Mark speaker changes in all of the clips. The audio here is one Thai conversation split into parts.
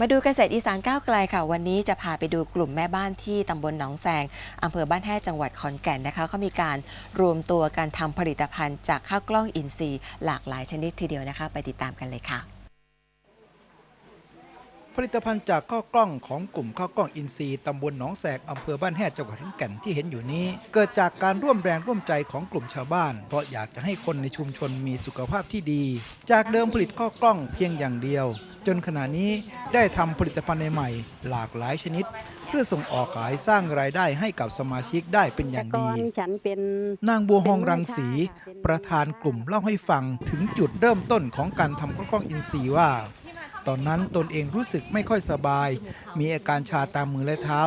Speaker 1: มาดูเกษตรอีสานก้าวไกลค่ะ วันนี้จะพาไปดูกลุ่มแม่บ้านที่ตำบลหนองแซงอำเภอบ้านแฮ่จังหวัดขอนแก่นนะคะเขามีการรวมตัวกันทำผลิตภัณฑ์จากข้าวกล้องอินทรีย์ หลากหลายชนิดทีเดียวนะคะ ไปติดตามกันเลยค่ะ
Speaker 2: ผลิตภัณฑ์จากข้าวกล้องของกลุ่มข้าวกล้องอินทรีย์ตำบลหนองแสกอำเภอบ้านแฮดจังหวัดขอนแก่นที่เห็นอยู่นี้ เกิดจากการร่วมแรงร่วมใจของกลุ่มชาวบ้าน เพราะอยากจะให้คนในชุมชนมีสุขภาพที่ดี จากเดิมผลิตข้าวกล้องเพียงอย่างเดียว จนขณะนี้ได้ทำผลิตภัณฑ์ใหม่ๆหลากหลายชนิด เพื่อส่งออกขายสร้างรายได้ให้กับสมาชิกได้เป็นอย่างดี
Speaker 3: นนน
Speaker 2: นางบัวฮองรังสี ประธานกลุ่มเล่าให้ฟังถึงจุดเริ่มต้นของการทำข้าวกล้องอินทรีย์ว่า ตอนนั้นตนเองรู้สึกไม่ค่อยสบาย มีอาการชาตามมือและเท้า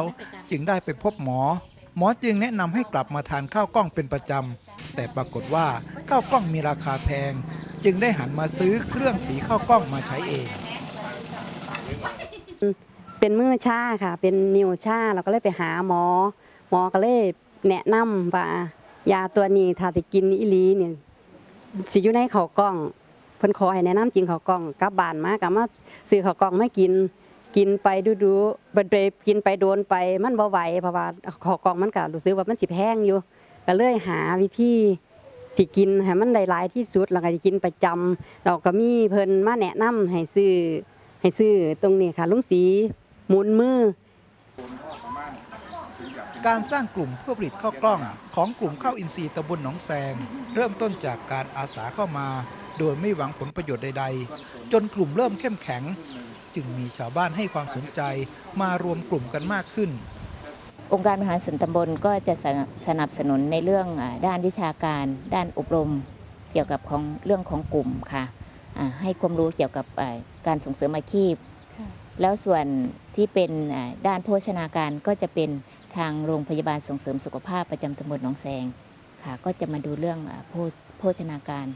Speaker 2: จึงได้ไปพบหมอ หมอจึงแนะนำให้กลับมาทานข้าวกล้องเป็นประจำแต่ปรากฏว่าข้าวกล้องมีราคาแพงจึงได้หันมาซื้อเครื่องสีข้าวกล้องมาใช้เอง
Speaker 3: เป็นมือชาค่ะ เป็นนิ้วชาเราก็เลยไปหาหมอ หมอก็เลยแนะนำว่ายาตัวนี้ถ้าจะกินอีลีเนี่ยสิอยู่ในเขากล้องเพิ่นขอให้แนะนำกินเขากล้องกลับบ้านมาก็มาซื้อเขากล้องไม่กิน กินไปดูๆไปไปกินไปโดนไปมันบ่ไหวเพราะว่าเขากล้องมันก็รู้สึกว่ามันสิแพงอยู่ก็เลยหาวิธีสิกินให้มันได้หลายที่สุดแล้วก็สิกินประจำเราก็มีเพิ่นมาแนะนำให้ซื้อ ให้ซื้อตรงนี้ค่ะลุงสีหมุนมือ
Speaker 2: การสร้างกลุ่มเพื่อผลิตข้าวกล้องของกลุ่มข้าวอินทรีย์ตำบลหนองแซง เริ่มต้นจากการอาสาเข้ามา โดยไม่หวังผลประโยชน์ใด ๆ จนกลุ่มเริ่มเข้มแข็ง จึงมีชาวบ้านให้ความสนใจมารวมกลุ่มกันมากขึ้น
Speaker 4: องค์การบริหารส่วนตำบลก็จะสนับสนับสนุนในเรื่องอาด้านวิชาการ ด้านอบรม เกี่ยวกับของเรื่องของกลุ่มค่ะอ่า ให้ความรู้เกี่ยวกับอ่าการส่งเสริมอาชีพ แล้วส่วนที่เป็นอ่าด้านโภชนาการก็จะเป็นทางโรงพยาบาลส่งเสริมสุขภาพประจำตำบลหนองแซงค่ะก็จะมาดูเรื่องอาโภโภชนาการ